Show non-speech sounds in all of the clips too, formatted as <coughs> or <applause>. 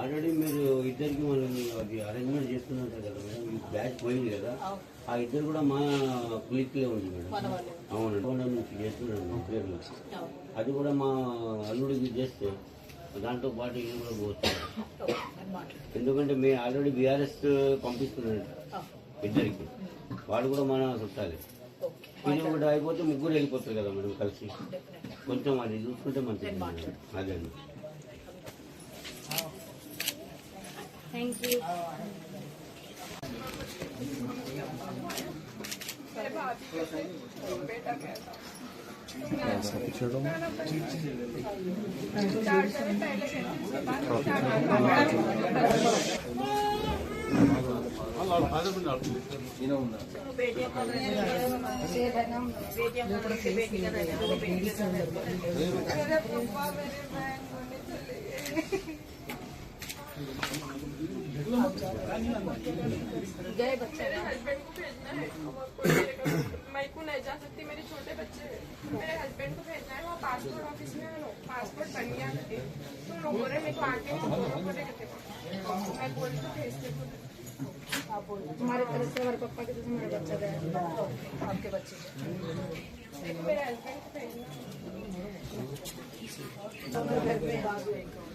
Already మీరు ఇద్దరికి మనం అది అరేంజ్మెంట్ చేస్తున్నారు కదా మేడం ఈ బ్యాచ్ పోయింది కదా. ఆ ఇద్దరు కూడా మా క్లిక్లే ఉంది మేడం. అవునండి. కొండ నుంచి చేస్తున్నాను పేర్లు అది కూడా మా అల్లుడికి చేస్తే దాంతో పాటు ఇది కూడా పోతుంది ఎందుకంటే మేము ఆల్రెడీ బీఆర్ఎస్ పంపిస్తున్నాడు ఇద్దరికి. వాడు కూడా మన చుట్టాలి. ఇది ఒకటి అయిపోతే ముగ్గురు వెళ్ళిపోతారు కదా మేడం కలిసి. కొంచెం అది చూసుకుంటే మంచిది. అదే అండి. Thank you. ऐसा पिक्चर दो बेटिया गए बच्चे। हस्बैंड को भेजना है मेरे <coughs> मैं को नहीं जा सकती? मेरे छोटे बच्चे मेरे हस्बैंड को भेजना है वो पासपोर्ट ऑफ़िस में है पासपोर्ट बन गया तो लोग रहे मेरे को आके देखते मैं बोल तो भेजते तुम्हारे तरफ़ से हमारे पापा के तरफ़ से हमारे बच्चा गया आपके बच्चे मेरे हस्बैंड को भेजना भी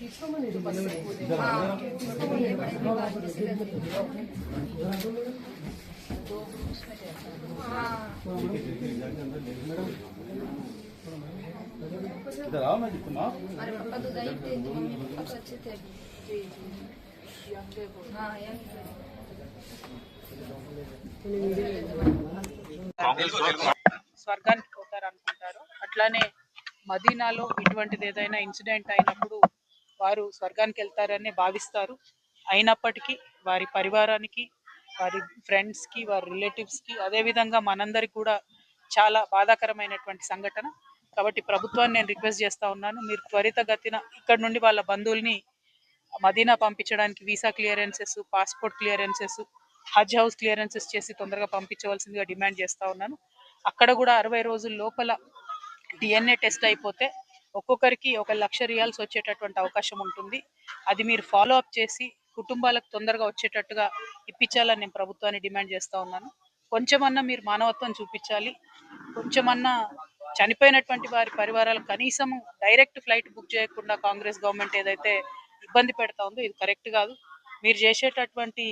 भी बात जैसे करते हैं। हमारे पापा तो गए थे तो मम्मी पापा तो अच्छे थे हाँ यंग స్వర్గానికి పోతారు అనుకుంటారు అట్లానే మదీనాలో ఇటువంటిది ఏదైనా ఇన్సిడెంట్ అయినప్పుడు వారు స్వర్గానికి వెళ్తారని భావిస్తారు. అయినప్పటికీ వారి పరివారానికి వారి ఫ్రెండ్స్కి వారి రిలేటివ్స్కి అదేవిధంగా మనందరికి కూడా చాలా బాధాకరమైనటువంటి సంఘటన. కాబట్టి ప్రభుత్వాన్ని నేను రిక్వెస్ట్ చేస్తా ఉన్నాను. మీరు త్వరితగతిన ఇక్కడ నుండి వాళ్ళ బంధువుల్ని మదీనా పంపించడానికి visa clearances passport clearances Haj house clearances చేసి తొందరగా పంపించవలసిందిగా డిమాండ్ చేస్తా ఉన్నాను. అక్కడ కూడా అరవై రోజుల లోపల డిఎన్ఏ టెస్ట్ అయిపోతే ఒక్కొక్కరికి ఒక లక్ష రియాల్స్ వచ్చేటటువంటి అవకాశం ఉంటుంది అది మీరు ఫాలో అప్ చేసి కుటుంబాలకు తొందరగా వచ్చేటట్టుగా ఇప్పించాలని నేను ప్రభుత్వాన్ని డిమాండ్ చేస్తా ఉన్నాను కొంచెమన్నా మీరు మానవత్వం చూపించాలి కొంచెమన్నా చనిపోయినటువంటి వారి పరివారాలు కనీసం డైరెక్ట్ ఫ్లైట్ బుక్ చేయకుండా కాంగ్రెస్ గవర్నమెంట్ ఏదైతే ఇబ్బంది పెడతా ఉందో ఇది కరెక్ట్ కాదు మీరు చేసేటటువంటి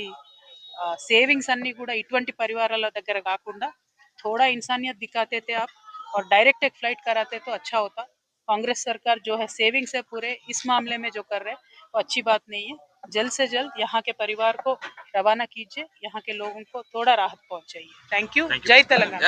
సేవింగ్స్ అన్ని కూడా ఇటువంటి పరివారాల దగ్గర కాకుండా थोड़ा इंसानियत दिखाते थे आप और डायरेक्ट एक फ्लाइट कराते तो अच्छा होता कांग्रेस सरकार जो है सेविंग से पूरे इस मामले में जो कर रहे हैं वो अच्छी बात नहीं है। जल्द से जल्द यहाँ के परिवार को रवाना कीजिए यहाँ के लोगों को थोड़ा राहत पहुँचाइए। थैंक यू जय तेलंगाना।